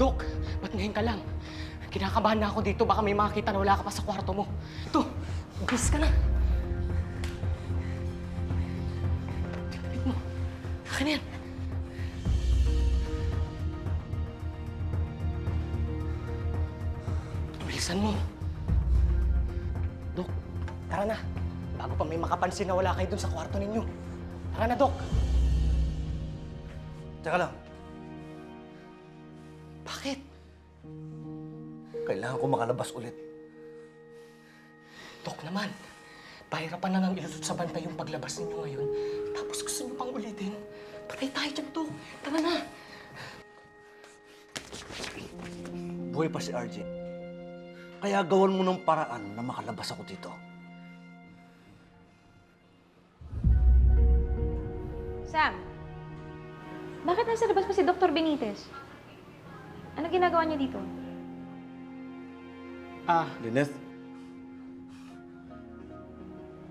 Dok, ba't ngayon ka lang? Kinakabahan na ako dito. Baka may makakita na wala ka pa sa kwarto mo. Ito, umpis ka na. Tignan mo. Akin na yan. Bilisan mo. Dok, tara na. Bago pa may makapansin na wala kayo dun sa kwarto ninyo. Tara na, Dok. Teka lang, Bakit? kailangan ko makalabas ulit. Dok naman, pahirapan na nang ilusot sa bantay yung paglabas ninyo ngayon. Tapos gusto niyo pang ulitin. Patay tayo dyan, Dok. Tara na. Buhay pa si RJ. Kaya gawan mo ng paraan na makalabas ako dito. Sam, bakit nasa labas pa si Dr. Benitez? Ano ginagawa niya dito? Ah, Lynette?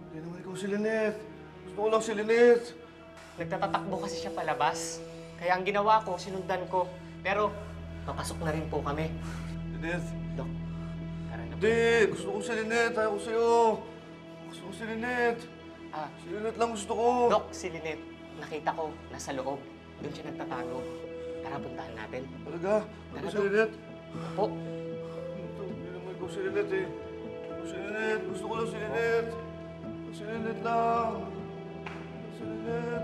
Hindi naman ikaw si Lynette. Gusto ko lang si Lynette. nagtatatakbo kasi siya palabas. Kaya ang ginawa ko, sinundan ko. Pero, papasok na rin po kami. Lynette? Dok, tara na po. Hindi! Gusto ko si Lynette. Ayaw ko sa'yo. Gusto ko si Lynette. Ah, Si Lynette lang gusto ko. Dok, si Lynette, nakita ko, nasa loob. Doon siya nagtatago. Tara, puntahan natin. Talaga? Gusto ko si. Lynette. Po, Ito, Hindi naman ikaw si Lynette eh. Si Lynette. Gusto ko lang si Lynette. Si Lynette lang. Si Lynette.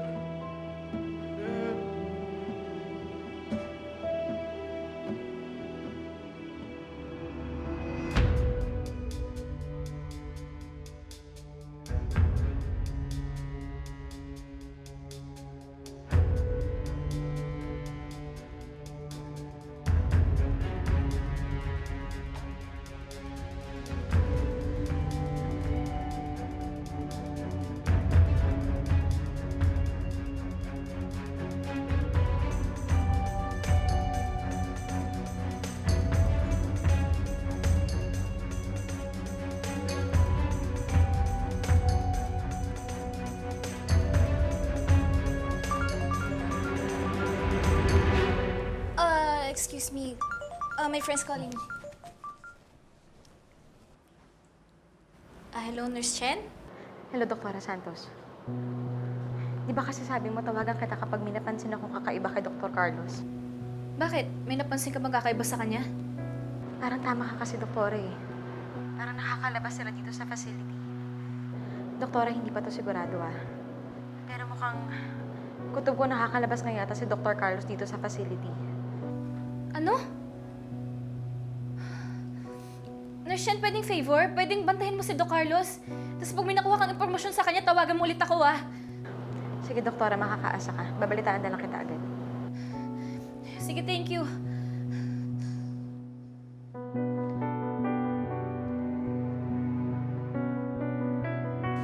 Excuse me. Uh, my friend's calling me. Uh, hello, Nurse Chen? Hello, Dr. Santos. Di ba kasi sabi mo tawagan kita kapag may napansin akong kakaiba kay Dr. Carlos? Bakit? May napansin ka bang kakaiba sa kanya? Parang tama ka kasi, Doktora eh. Parang nakakalabas sila dito sa facility. Doktora, hindi pa to sigurado ah. Pero mukhang kutob ko nakakalabas nga yata si Dr. Carlos dito sa facility. Ano? Nurse Chen, pwedeng favor? Pwedeng bantahin mo si Doc Carlos? Tapos pag may nakuha kang impormasyon sa kanya, tawagan mo ulit ako, ah. Sige, Doktora, makakaasa ka. Babalitaan na lang kita agad. Sige, thank you.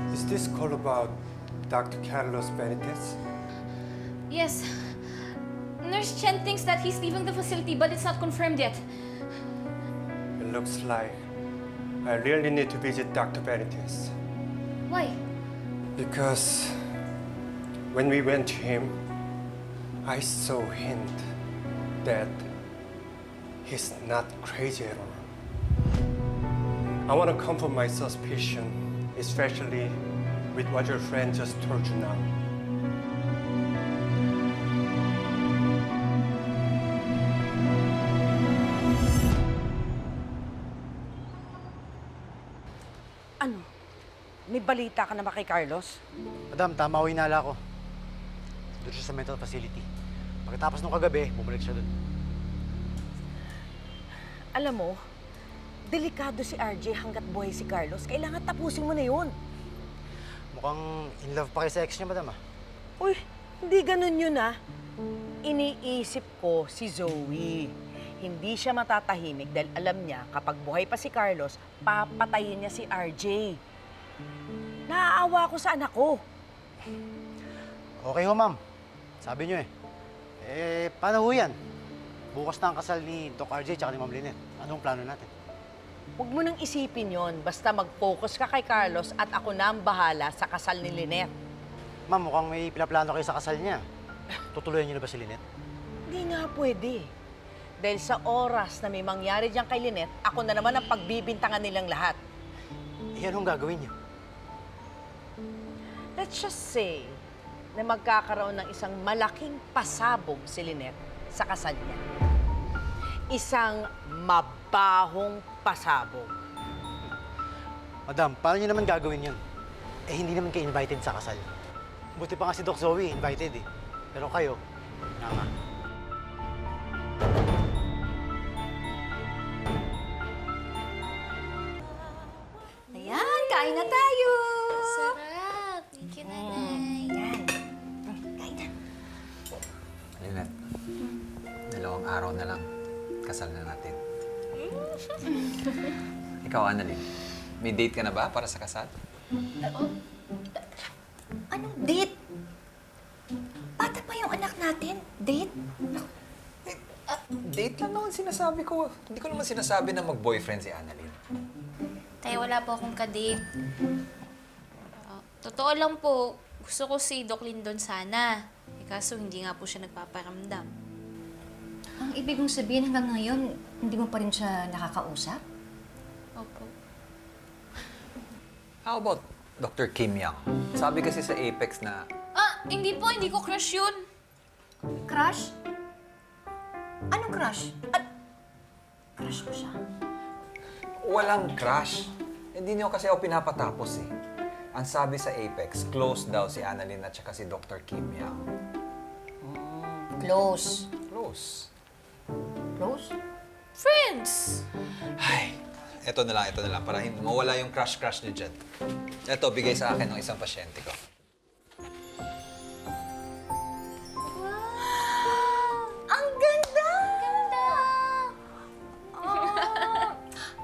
Is this call about Dr. Carlos Benitez? Yes. Nurse Chen thinks that he's leaving the facility, but it's not confirmed yet. It looks like I really need to visit Dr. Benitez. Why? Because when we went to him, I saw hint that he's not crazy at all. I want to confirm my suspicion, especially with what your friend just told you now. Balita ka na ba kay Carlos? Madam, tama ho inala ko. Doon siya sa mental facility. Pagkatapos nung kagabi, bumalik siya doon. Alam mo, delikado si RJ hanggat buhay si Carlos. Kailangan tapusin mo na yun. Mukhang in love pa kayo sa ex niya, madam ah. Uy, hindi ganun yun ah. Iniisip ko si Zoe. Hindi siya matatahimik dahil alam niya kapag buhay pa si Carlos, papatayin niya si RJ. Naaawa ko sa anak ko. Okay ho, ma'am. Sabi niyo eh. Eh, paano ho yan? Bukas na ang kasal ni Doc RJ tsaka ni Ma'am Lynette. Anong plano natin? Huwag mo nang isipin yon. Basta mag-focus ka kay Carlos at ako na ang bahala sa kasal ni Lynette. Ma'am, mukhang may pinaplano kayo sa kasal niya. Tutuloyan niyo na ba si Lynette? Hindi nga pwede. Dahil sa oras na may mangyari diyan kay Lynette, ako na naman ang pagbibintangan nilang lahat. Eh, anong gagawin niyo? Let's just say na magkakaroon ng isang malaking pasabog si Lynette sa kasal niya. Isang mabahong pasabog. Madam, paano niyo naman gagawin yun? Eh, hindi naman kayo invited sa kasal. Buti pa nga si Doc Zoe, invited eh. Pero kayo, nga. Ayan, kain na tayo! Araw na lang, kasal na natin. Ikaw, Annalyn, may date ka na ba para sa kasal? Anong date? Bata pa yung anak natin. Date? Date lang naman sinasabi ko. Hindi ko naman sinasabi na mag-boyfriend si Annalyn. Tayo, wala po akong kadate. Ah, totoo lang po, gusto ko si Doc Lindon sana. Eh, kaso hindi nga po siya nagpaparamdam. Ang ibig mong sabihin hanggang ngayon, hindi mo pa rin siya nakakausap? Opo. How about Dr. Kim Yang? Sabi kasi sa Apex na Ah, hindi po, hindi ko crush yun. Crush? Anong crush? At crush ko siya. walang crush. Hindi niyo kasi ako pinapatapos eh. Ang sabi sa Apex, close daw si Annalyn at saka si Dr. Kim Yang. Close. Close. Close? Friends! Ay, eto na lang, eto na lang. Para hindi mawala yung crush-crush niyo dyan. Eto, bigay sa akin ng isang pasyente ko. Ang ganda! Ganda! Oh.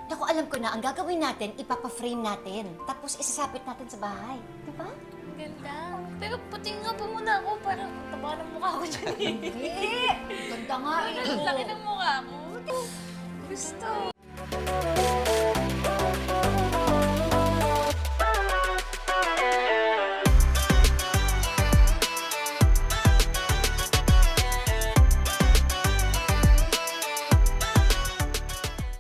Naku, alam ko na, ang gagawin natin, ipapa-frame natin. Tapos isasapit natin sa bahay. Di ba? Ganda. Pero puti nga po muna ako, parang taba ng mukha ko dyan. Hindi! Ganda nga eh. Ang laki ng mukha ko. Gusto.